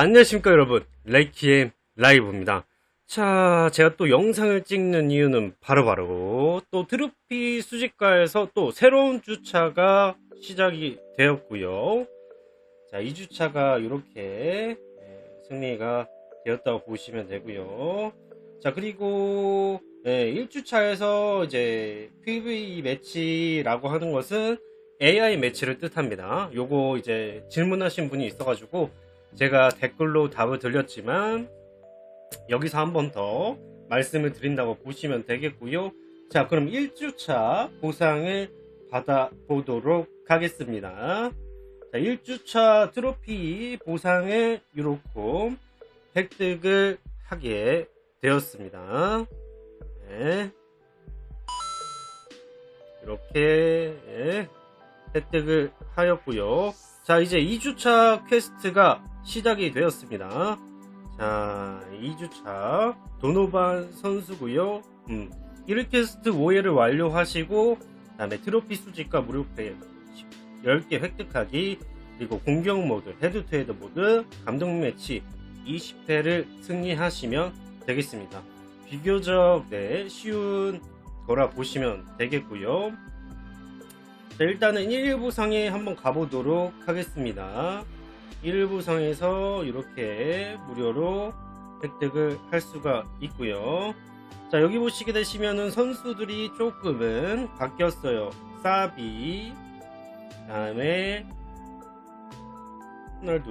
안녕하십니까 여러분. 레이키엠 라이브입니다. 자 제가 또 영상을 찍는 이유는 바로바로 또 트로피 수집가에서 또 새로운 주차가 시작이 되었고요. 자이 주차가 이렇게 예, 승리가 되었다고 보시면 되고요. 자 그리고 예, 1주차에서 이제 PV 매치라고 하는 것은 AI 매치를 뜻합니다. 요거 이제 질문하신 분이 있어가지고 제가 댓글로 답을 드렸지만 여기서 한 번 더 말씀을 드린다고 보시면 되겠고요. 자, 그럼 1주차 보상을 받아보도록 하겠습니다. 자, 1주차 트로피 보상을 이렇게 획득을 하게 되었습니다. 네. 이렇게 예, 획득을 하였고요. 자, 이제 2주차 퀘스트가 시작이 되었습니다. 자, 2주차 도노반 선수고요. 음, 1퀘스트 5회를 완료하시고 그다음에 트로피 수집과 무료패 10개 획득하기 그리고 공격 모드, 헤드 투 헤드 모드, 감동 매치 20회를 승리하시면 되겠습니다. 비교적 네, 쉬운 거라 보시면 되겠고요. 자, 일단은 1부 상에 한번 가보도록 하겠습니다. 1부상에서 이렇게 무료로 획득을 할 수가 있고요. 자, 여기 보시게 되시면은 선수들이 조금은 바뀌었어요. 사비, 다음에 호날두,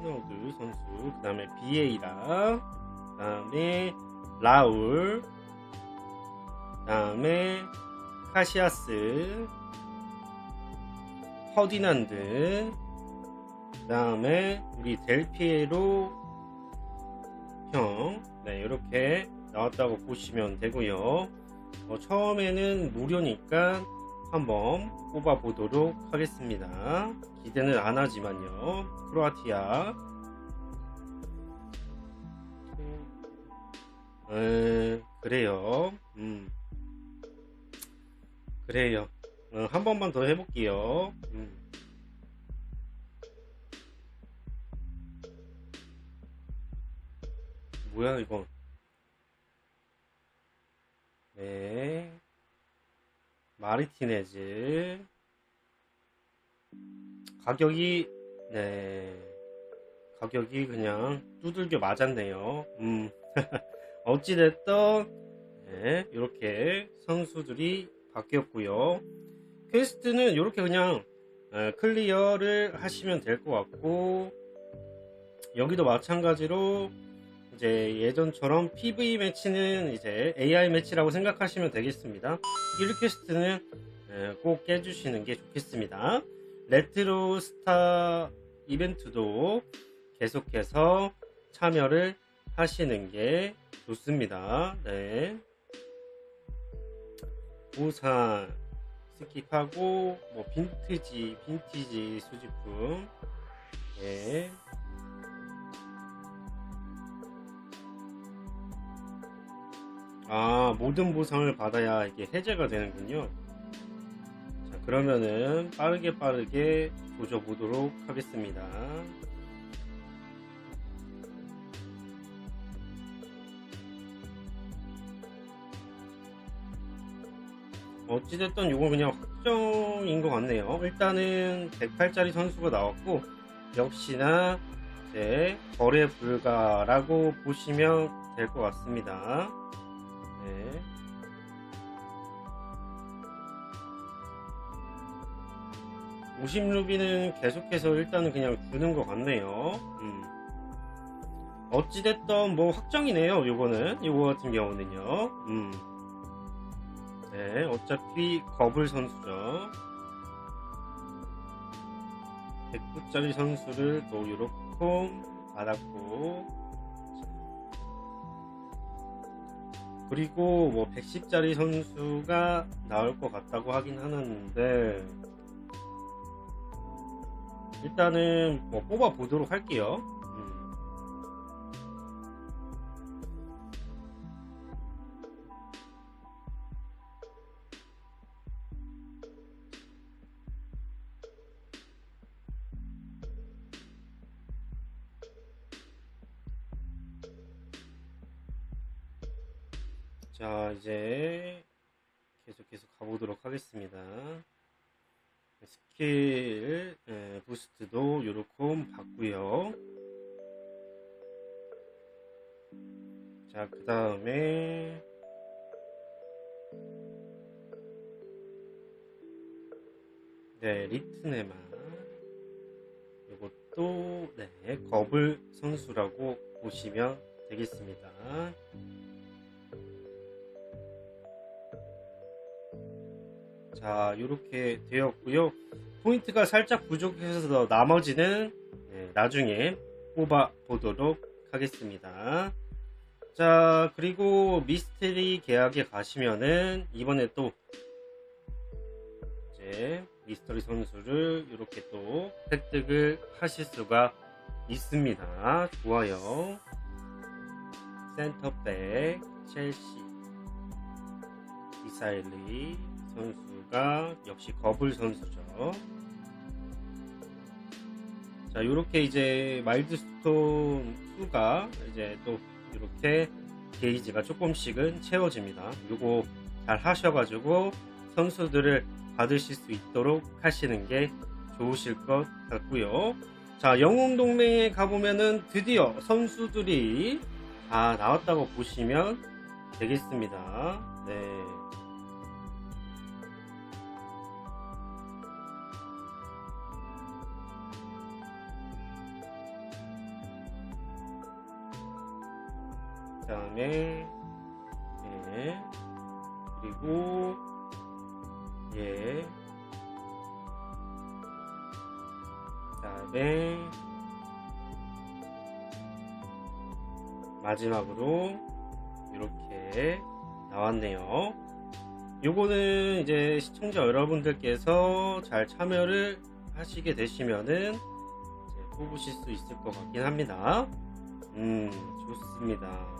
호날두 선수, 그 다음에 비에이라, 그 다음에 라울, 그 다음에 카시아스, 퍼디난드, 그 다음에 우리 델피에로 형, 네, 이렇게 나왔다고 보시면 되고요. 어, 처음에는 무료니까 한번 뽑아 보도록 하겠습니다. 기대는 안 하지만요. 크로아티아. 음, 그래요. 음. 그래요. 어, 한 번만 더 해볼게요. 뭐야 이건? 네. 마르티네즈. 가격이 네. 가격이 그냥 두들겨 맞았네요. 음. 어찌됐든 네, 이렇게 선수들이 바뀌었고요. 퀘스트는 이렇게 그냥 에, 클리어를 하시면 될 것 같고 여기도 마찬가지로 이제 예전처럼 PV 매치는 이제 AI 매치라고 생각하시면 되겠습니다. 1 퀘스트는 에, 꼭 깨주시는 게 좋겠습니다. 레트로 스타 이벤트도 계속해서 참여를 하시는 게 좋습니다. 네. 우산 스킵하고 뭐 빈티지 빈티지 수집품 모든 보상을 받아야 이게 해제가 되는군요 자 그러면은 빠르게 빠르게 조져보도록 하겠습니다 어찌됐든 이건 그냥 확정인 것 같네요. 일단은 108짜리 선수가 나왔고, 역시나 이제 거래 불가라고 보시면 될 것 같습니다. 네. 오십 루비는 계속해서 일단은 그냥 주는 것 같네요. 음. 어찌됐든 뭐 확정이네요. 요거는 요거 같은 경우는요. 음. 네, 어차피 거불 선수죠. 109짜리 선수를 또 이렇게 받았고 그리고 뭐 110짜리 선수가 나올 것 같다고 하긴 하는데 일단은 뭐 뽑아 보도록 할게요. 자, 이제 계속해서 가보도록 하겠습니다. 스킬 예, 부스트도 요렇게 받고요. 자, 그 다음에 네, 리트네마 이것도 네, 거블 선수라고 보시면 되겠습니다. 자, 이렇게 되었고요. 포인트가 살짝 부족해서 나머지는 네, 나중에 뽑아 보도록 하겠습니다. 자, 그리고 미스테리 계약에 가시면은 이번에 또 이제 미스터리 선수를 이렇게 또 획득을 하실 수가 있습니다. 좋아요. 센터백 첼시 이사일리 선수 가 역시 거블 선수죠. 자, 요렇게 이제 마일드스톤 2가 이제 또 이렇게 게이지가 조금씩은 채워집니다. 요거 잘 하셔가지고 선수들을 받으실 수 있도록 하시는 게 좋으실 것 같고요. 자, 영웅 동맹에 가보면은 드디어 선수들이 다 나왔다고 보시면 되겠습니다. 네. 다음에, 예. 그리고, 예. 그 다음에, 마지막으로, 이렇게 나왔네요. 요거는 이제 시청자 여러분들께서 잘 참여를 하시게 되시면은 이제 뽑으실 수 있을 것 같긴 합니다. 음, 좋습니다.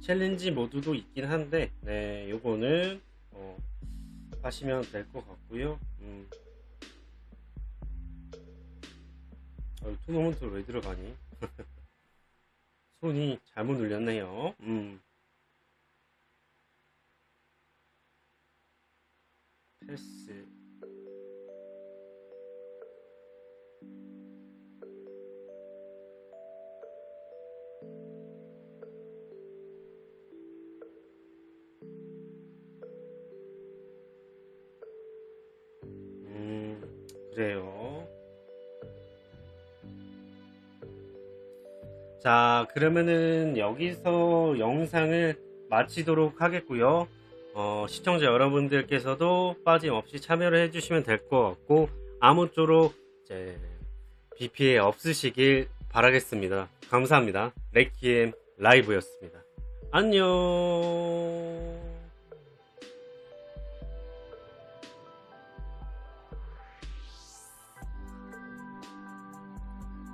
챌린지 모드도 있긴 한데, 네, 요거는, 어, 하시면 될 것 같고요. 음. 어, 토너먼트를 왜 들어가니? 손이 잘못 눌렸네요. 음. 패스. 그래요. 자, 그러면은 여기서 영상을 마치도록 하겠고요. 어, 시청자 여러분들께서도 빠짐없이 참여를 해주시면 될 것 같고, 아무쪼록 이제 비 피해 없으시길 바라겠습니다. 감사합니다. 레키엠 라이브였습니다. 안녕.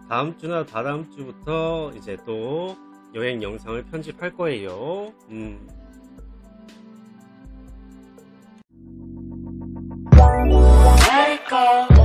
다음 주나 다다음 주부터 이제 또 여행 영상을 편집할 거예요. 음. Let